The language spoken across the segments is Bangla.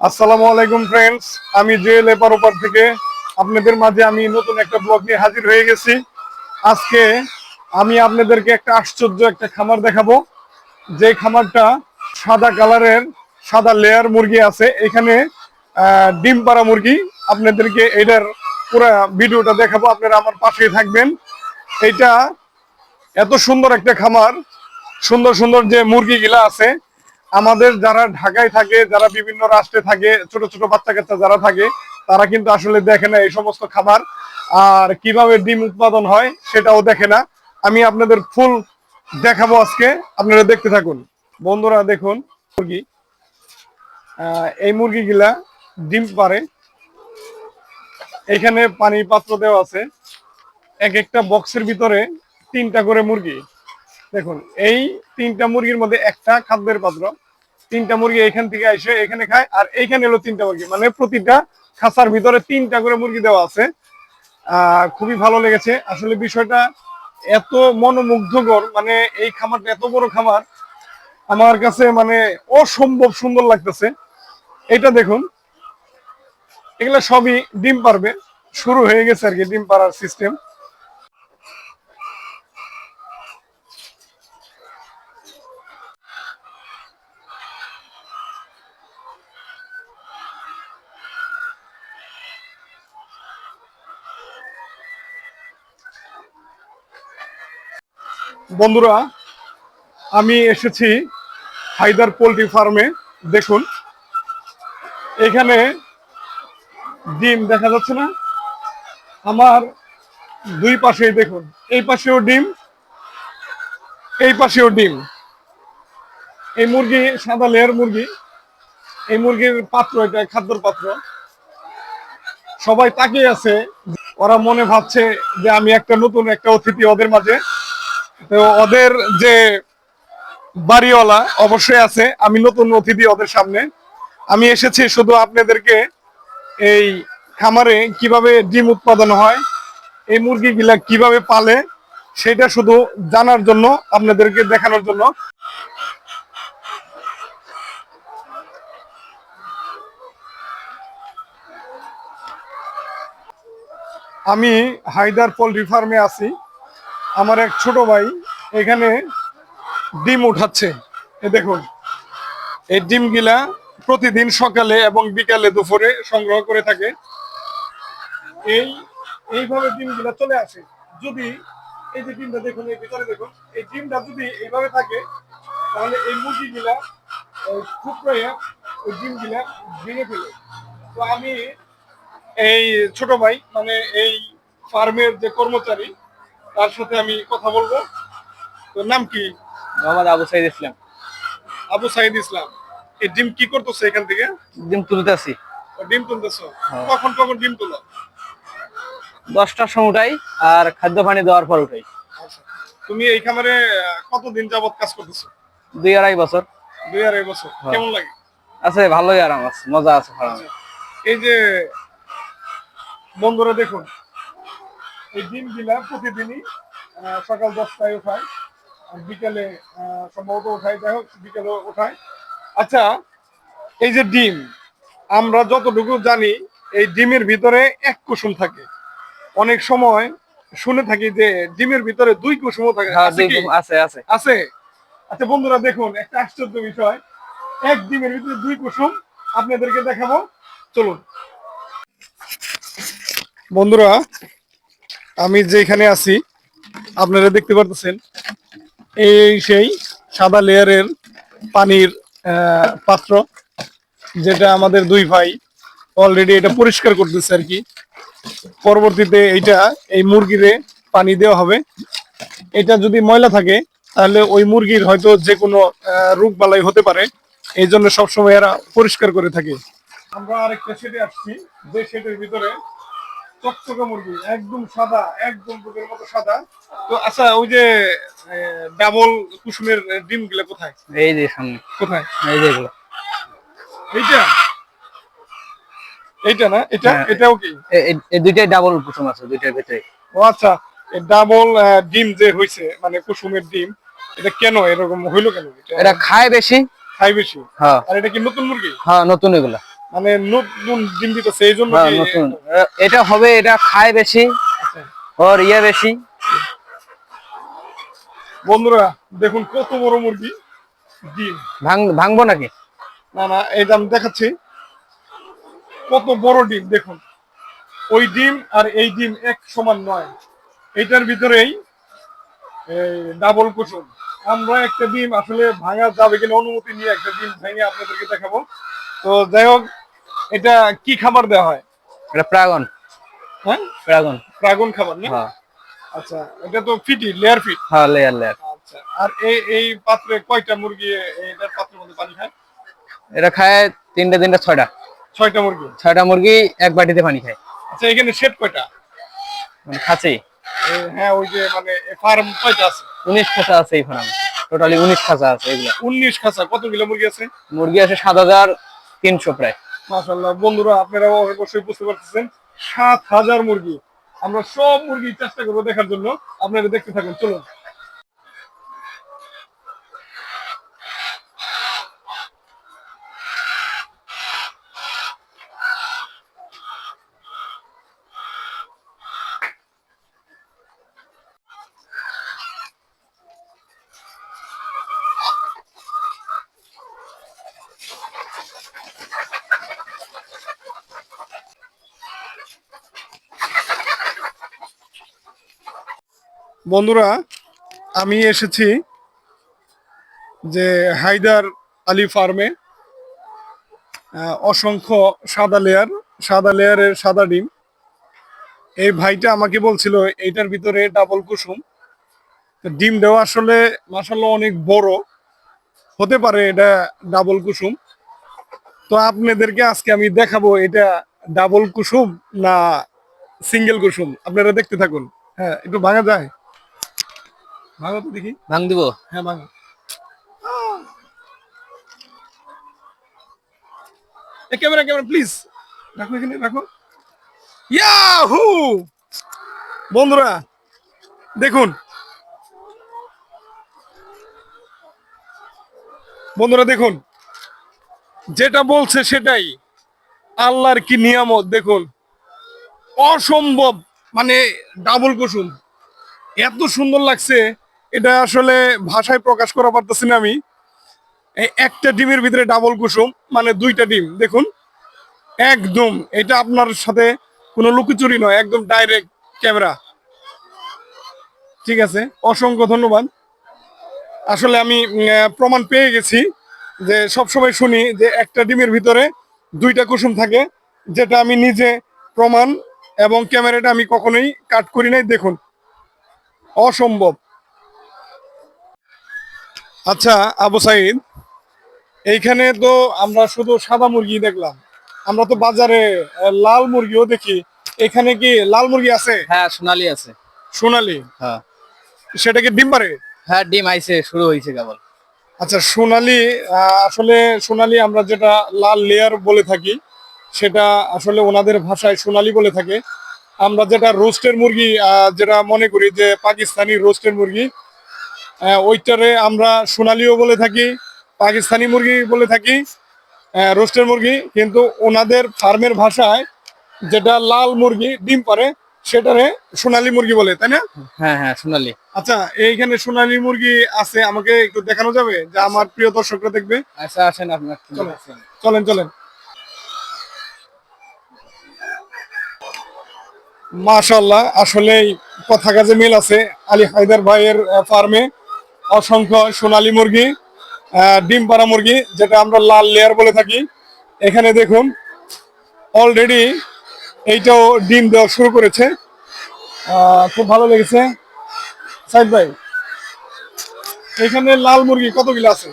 আসসালামু আলাইকুম ফ্রেন্ডস আমি জুয়েল এপার ওপার থেকে। আপনাদের মাঝে আমি নতুন একটা ব্লগ নিয়ে হাজির হয়ে গেছি। আজকে আমি আপনাদেরকে একটা আশ্চর্য একটা খামার দেখাবো। যে খামারটা সাদা কালারের, সাদা লেয়ার মুরগি আছে। এখানে ডিম পাড়া মুরগি। আপনাদেরকে এটার পুরো ভিডিওটা দেখাবো। আপনারা আমার পাশেই থাকবেন। এটা এত সুন্দর একটা খামার। সুন্দর সুন্দর যে মুরগিগুলা আছে আমাদের যারা ঢাকায় থাকে, যারা বিভিন্ন রাষ্ট্রে থাকে, ছোট ছোট বাচ্চা কাচ্চা যারা থাকে, তারা কিন্তু আসলে দেখে না এই সমস্ত খাবার। আর কীভাবে ডিম উৎপাদন হয় সেটাও দেখে না। আমি আপনাদের ফুল দেখাবো আজকে। আপনারা দেখতে থাকুন। বন্ধুরা দেখুন, মুরগি। এই মুরগিগুলা ডিম পারে এখানে পানির পাত্র দেওয়া আছে। এক একটা বক্সের ভিতরে তিনটা করে মুরগি। দেখুন, এই তিনটা মুরগির মধ্যে একটা খাদ্যের পাত্র, তিনটা মুরগি এখান থেকে এসে এখানে খায়, আর এইখানে এলো তিনটা মুরগি। মানে প্রতিটা খাঁচার ভিতরে তিনটা করে মুরগি দেওয়া আছে। খুবই ভালো লেগেছে। আসলে বিষয়টা এত মনোমুগ্ধকর মানে এই খামারটা এত বড় খামার, আমার কাছে মানে অসম্ভব সুন্দর লাগতেছে। এটা দেখুন, এগুলা সবই ডিম পারবে, শুরু হয়ে গেছে আর কি, ডিম পাড়ার সিস্টেম বন্ধুরা, আমি এসেছি হায়দার পোলট্রি ফার্মে। দেখুন, এখানে ডিম দেখা যাচ্ছে না। আমার দুই পাশেই দেখুন, এই পাশেও ডিম, এই পাশেও ডিম। এই মুরগি সাদা লেয়ার মুরগি, এই মুরগির পাত্র এটা, খাদ্যর পাত্র। সবাই তাকিয়ে আছে, ওরা মনে ভাবছে যে আমি একটা নতুন একটা অতিথি ওদের মাঝে। ওদের যে বাড়িওয়ালা অবশ্যই আছে। আমি নতুন অতিথি ওদের সামনে। আমি এসেছি শুধু আপনাদেরকে এই খামারে কীভাবে ডিম উৎপাদন হয়, এই মুরগিগুলা কীভাবে পালে, সেটা শুধু জানার জন্য, আপনাদেরকে দেখানোর জন্য। আমি হায়দার পোলট্রি ফার্মে আছি। আমার এক ছোট ভাই এখানে ডিম উঠাচ্ছে। এ দেখুন, এই ডিমগুলা প্রতিদিন সকালে এবং বিকালে দুপুরে সংগ্রহ করে থাকে। এই, এইভাবে ডিমগুলা চলে আসে। যদি এই যে ডিমটা দেখুন, এই ভিতরে দেখুন, এই ডিমটা যদি এইভাবে থাকে, তাহলে এই মুরগিগুলা টুকরোয়া ওই ডিমগুলা ভেঙে ফেলে। তো আমি এই ছোট ভাই মানে এই ফার্মের যে কর্মচারী তার সাথে আমি কথা বলব। তোর নাম কি? মোহাম্মদ আবু সাইদ ইসলাম। আবু সাইদ ইসলাম। এই ডিম কি করতেছো এখান থেকে? ডিম তুলতেছি ডিম তুলতেছো। হ্যাঁ। কখন কখন ডিম তুলো? দশটার সময় উঠাই আর খাদ্য পানি দেওয়ার পর উঠাই। আচ্ছা। তুমি এই খামারে কতদিন যাবত কাজ করতেছো? দুই আড়াই বছর। দুই আড়াই বছর। হ্যাঁ। কেমন লাগে? আছে ভালোই আরাম আছে মজা আছে এই যে বন্ধুরা দেখুন এই ডিমগুলা প্রতিদিনই সকাল দশটায় ওঠায় আর বিকেলে সম্ভবত ওঠায় যাই হোক বিকেলে ওঠায় আচ্ছা এই যে ডিম আমরা যতটুকু জানি এই ডিমের ভিতরে এক কুসুম থাকে। অনেক সময় শুনে থাকি যে ডিমের ভিতরে দুই থাকে। হ্যাঁ আছে দুই কি? কুম- আছে আছে। আছে? আচ্ছা বন্ধুরা দেখুন একটা আশ্চর্য বিষয়। এক ডিমের ভিতরে দুই কুসুম আপনাদেরকে দেখাবো। চলুন। বন্ধুরা আমি যেখানে আছি, আপনারা দেখতে পারতেছেন, এই সেই সাদা লেয়ারের পানির পাত্র, যেটা আমাদের দুই ভাই অলরেডি এটা পরিষ্কার করতেছে আর কি। পরবর্তীতে এইটা এই মুরগিরে পানি দেওয়া হবে। এটা যদি ময়লা থাকে, তাহলে ওই মুরগির হয়তো যে কোনো রোগ বালাই হতে পারে। এই জন্য সবসময় এরা পরিষ্কার করে থাকে। আমরা আরেকটা শেডে আসছি। যে শেডের ভিতরে চকচকে মুরগি একদম সাদা একদম দুধের মতো সাদা। তো আচ্ছা ওই যে ডাবল কুসুমের ডিমগুলা কোথায়? এই যে সামনে। কোথায়? এই যে এগুলো। এইটা? এইটা না? এটা? হ্যাঁ। এটাও কি? এই দুইটাই ডাবল কুসুম আছে দুইটার ভিতরে ও আচ্ছা ডাবল ডিম যে হয়েছে মানে কুসুমের ডিম এটা কেন এরকম হইল কেন? এটা খায় বেশি। খাই বেশি? হ্যাঁ। আর এটা কি নতুন মুরগি? হ্যাঁ নতুন এগুলা। মানে নতুন ডিম দিতেছে এই জন্য হ্যাঁ নতুন। এটা হবে এটা খায় বেশি। ওর ইয়ে বেশি। বন্ধুরা দেখুন কত বড় মুরগি ডিম। ভাঙ ভাঙবো নাকি? না না এটা আমি দেখাচ্ছি। কত বড় ডিম দেখুন। ওই ডিম আর এই ডিম এক সমান নয়। এটার ভিতরেই ডাবল কুসুম। আমরা একটা ডিম আসলে ভাঙা যাবে কিনা অনুমতি নিয়ে একটা ডিম ভেঙে আপনাদেরকে দেখাবো। তো যাই হোক এটা কি খাবার দেওয়া হয়? এটা প্রাগন। হ্যাঁ? প্রাগন। প্রাগন খাবার না? হ্যাঁ। আচ্ছা এটা তো ফিটি লেয়ার ফিট হ্যাঁ লেয়ার লেয়ার আচ্ছা আর এই এই পাত্রে কয়টা মুরগি এটার পাত্রের মধ্যে পানি খায়? এটা খায় তিনটা তিনটে ছয়টা। ছয়টা মুরগি? ছয়টা মুরগি এক বাটিতে পানি খায়। আচ্ছা এখানে শেড কয়টা? মানে এ, হ্যাঁ ওই যে মানে ফার্ম কয়টা আছে? উনিশ খাঁচা আছে এই ফার্মে টোটালি উনিশ খাঁচা আছে এগুলো। উনিশ খাঁচা কতগুলো মুরগি আছে? মুরগি আছে সাত হাজার তিনশো প্রায়। মাশাল্লাহ বন্ধুরা, আপনারা অবশ্যই বুঝতে পারতেছেন, সাত হাজার মুরগি। আমরা সব মুরগি চেষ্টা করব দেখার জন্য। আপনারা দেখতে থাকুন, চলুন। বন্ধুরা, আমি এসেছি যে হায়দার আলী ফার্মে অসংখ্য সাদা লেয়ার সাদা লেয়ারের সাদা ডিম। এই ভাইটা আমাকে বলছিল, এইটার ভিতরে ডাবল কুসুম। ডিম দেওয়া আসলে মাসাল্লাহ অনেক বড়। হতে পারে এটা ডাবল কুসুম। তো আপনাদেরকে আজকে আমি দেখাবো, এটা ডাবল কুসুম না সিঙ্গেল কুসুম। আপনারা দেখতে থাকুন। হ্যাঁ একটু ভাঙা যায়। ভাঙা তো দেখি। ভাঙ দিব? হ্যাঁ ভাঙা। এ ক্যামেরা ক্যামেরা প্লিজ রাখো এখানে রাখো। ইয়াহু! বন্ধুরা দেখুন। বন্ধুরা দেখুন। যেটা বলছে সেটাই। আল্লাহর কি নিয়ামত দেখুন। অসম্ভব মানে ডাবল কুসুম। এত সুন্দর লাগছে। এটা আসলে ভাষায় প্রকাশ করা পারতেছি না আমি। একটা ডিমের ভিতরে ডাবল কুসুম মানে দুইটা ডিম, দেখুন। একদম, এটা আপনার সাথে কোনো লুকোচুরি নয়, একদম ডাইরেক্ট ক্যামেরা ঠিক আছে, অসংখ্য ধন্যবাদ। আসলে আমি প্রমাণ পেয়ে গেছি যে সবসময় শুনি যে একটা ডিমের ভিতরে দুইটা কুসুম থাকে, যেটা আমি নিজে প্রমাণ এবং ক্যামেরাটা আমি কখনোই কাট করি নাই, দেখুন। অসম্ভব। আচ্ছা আবু সাইদ এইখানে তো আমরা শুধু সাদা মুরগি দেখলাম। আমরা তো বাজারে লাল মুরগিও দেখি। এখানে কি লাল মুরগি আছে? হ্যাঁ সোনালি আছে। সোনালি? হ্যাঁ। সেটা কি ডিম পারে? হ্যাঁ ডিম আইছে শুরু হয়েছে কেবল। আচ্ছা সোনালি আসলে সোনালি আমরা যেটা লাল লেয়ার বলে থাকি সেটা আসলে ওনাদের ভাষায় সোনালি বলে থাকে। আমরা যেটা রোস্টের মুরগি যেটা মনে করি যে পাকিস্তানি রোস্টের মুরগি ওইটারে আমরা সোনালিও বলে থাকি পাকিস্তানি মুরগি বলে থাকি রোস্টের মুরগি। কিন্তু ওনাদের ফার্মের ভাষায় যেটা লাল মুরগি ডিম পারে সেটারে সোনালি মুরগি বলে তাই না? হ্যাঁ হ্যাঁ সোনালি। আচ্ছা এইখানে সোনালী মুরগি আছে আমাকে একটু দেখানো যাবে? যে আমার প্রিয় দর্শকরা দেখবে। আচ্ছা আসেন আপনার চলো। চলেন চলেন মাশাল্লাহ আসলেই কথা কাজে মিল আছে আলী হায়দার ভাইয়ের ফার্মে। অসংখ্য সোনালী মুরগি ডিম পাড়া মুরগি যেটা আমরা লাল লেয়ার বলে থাকি। এখানে দেখুন অলরেডি এইটাও ডিম দেওয়া শুরু করেছে। খুব ভালো লেগেছে। সাইদ ভাই এখানে লাল মুরগি কতগুলো আছে?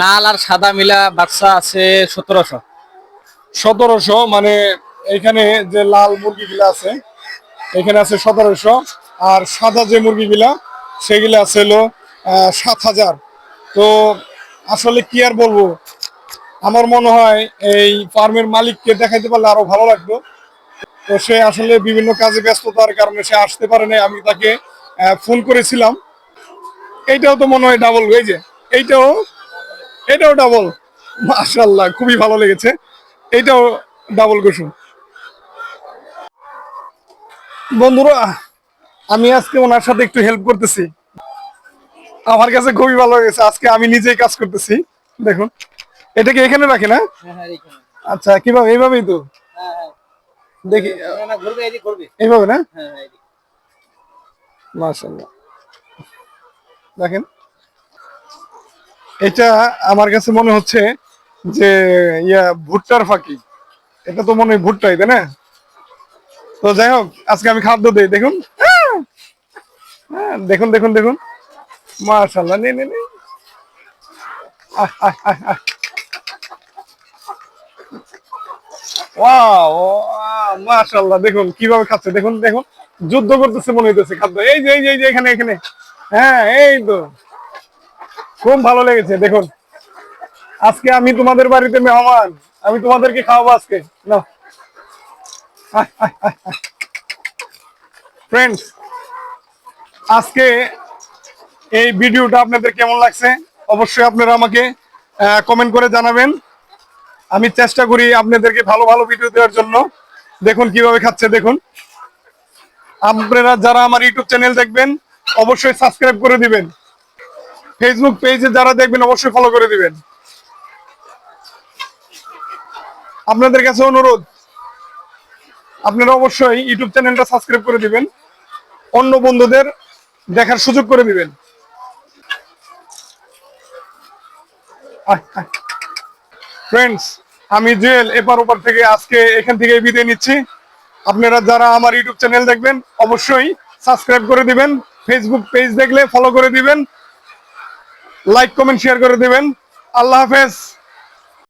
লাল আর সাদা মিলা বাচ্চা আছে সতেরোশো। সতেরোশো মানে এখানে যে লাল মুরগিগুলো আছে এখানে আছে সতেরোশো। আর সাদা যে মুরগিগুলা সেগুলো আছে হলো সাত হাজার। তো আসলে কি আর বলব? আমার মনে হয় এই ফার্মের মালিককে দেখাইতে পারলে আরও ভালো লাগতো। তো সে আসলে বিভিন্ন কাজে ব্যস্ততার কারণে সে আসতে পারে নাই। আমি তাকে ফোন করেছিলাম। এইটাও তো মনে হয় ডাবল এই যে এইটাও, এটাও ডাবল মাশাল্লাহ খুবই ভালো লেগেছে। এইটাও ডাবল কুসুম বন্ধুরা, আমি আজকে ওনার সাথে একটু হেল্প করতেছি। আমার কাছে খুবই ভালো লেগেছে। আজকে আমি নিজেই কাজ করতেছি। দেখুন। এটা কি এখানে রাখি না? হ্যাঁ হ্যাঁ আচ্ছা কীভাবে? এইভাবেই তো? হ্যাঁ দেখি। এইভাবে না? মাশাআল্লাহ। দেখেন। এটা আমার কাছে মনে হচ্ছে যে ইয়া ভুট্টার ফাঁকি। এটা তো মনে হয় ভুট্টাই তাই না? তো যাই হোক আজকে আমি খাদ্য দিই। দেখুন! হ্যাঁ, দেখুন দেখুন দেখুন। মাশাআল্লাহ, নে নে নে। দেখুন কীভাবে খাচ্ছে, দেখুন দেখুন। যুদ্ধ করতেছে মনে হইতেছে খাদ্য। এই যে এই যে এই যে, এখানে এখানে। হ্যাঁ এই তো। খুব ভালো লেগেছে, দেখুন। আজকে আমি তোমাদের বাড়িতে মেহমান, আমি তোমাদেরকে খাওয়াবো আজকে। না ফ্রেন্ডস আজকে এই ভিডিওটা আপনাদের কেমন লাগছে অবশ্যই আপনারা আমাকে কমেন্ট করে জানাবেন। আমি চেষ্টা করি আপনাদেরকে ভালো ভালো ভিডিও দেওয়ার জন্য। দেখুন কীভাবে খাচ্ছে, দেখুন। আপনারা যারা আমার ইউটিউব চ্যানেল দেখবেন, অবশ্যই সাবস্ক্রাইব করে দিবেন। ফেসবুক পেজে যারা দেখবেন, অবশ্যই ফলো করে দিবেন। আপনাদের কাছে অনুরোধ, আপনারা অবশ্যই ইউটিউব চ্যানেলটা সাবস্ক্রাইব করে দিবেন। অন্য বন্ধুদের দেখার সুযোগ করে দিবেন। ফ্রেন্ডস আমি জুয়েল এপার ওপার থেকে আজকে এখান থেকে বিদায় নিচ্ছি। আপনারা যারা আমার ইউটিউব চ্যানেল দেখবেন, অবশ্যই সাবস্ক্রাইব করে দিবেন ফেসবুক পেজ দেখলে ফলো করে দিবেন লাইক কমেন্ট শেয়ার করে দিবেন। আল্লাহ হাফেজ।